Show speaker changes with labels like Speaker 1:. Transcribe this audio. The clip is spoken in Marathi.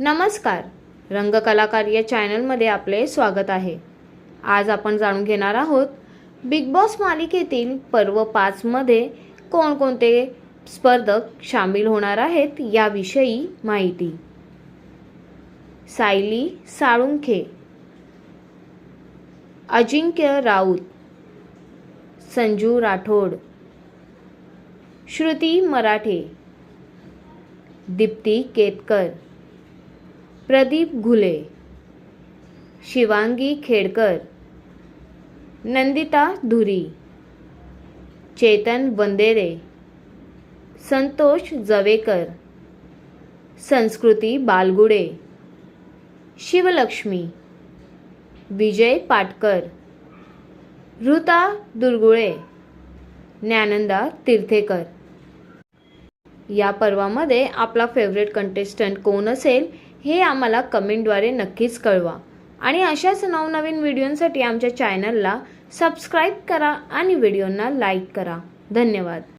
Speaker 1: नमस्कार. रंगकलाकार या चॅनलमध्ये आपले स्वागत आहे. आज आपण जाणून घेणार आहोत बिग बॉस मालिकेतील पर्व पाचमध्ये कोणकोणते स्पर्धक सामील होणार आहेत याविषयी माहिती. सायली साळुंखे अजिंक्य राऊत संजू राठोड श्रुती मराठे दीप्ती केतकर प्रदीप घुले शिवांगी खेडकर नंदिता धुरी चेतन बंदेरे संतोष जवेकर संस्कृती बालगुडे शिवलक्ष्मी विजय पाटकर ऋता दुर्गुळे ज्ञानंदा तीर्थेकर. या पर्वामध्ये आपला फेवरेट कंटेस्टंट कोण असेल? हे आम्हाला कमेंटद्वारे नक्कीच कळवा. आणि अशाच नवनवीन व्हिडिओंसाठी आमच्या चॅनलला सबस्क्राईब करा आणि व्हिडिओंना लाईक करा. धन्यवाद.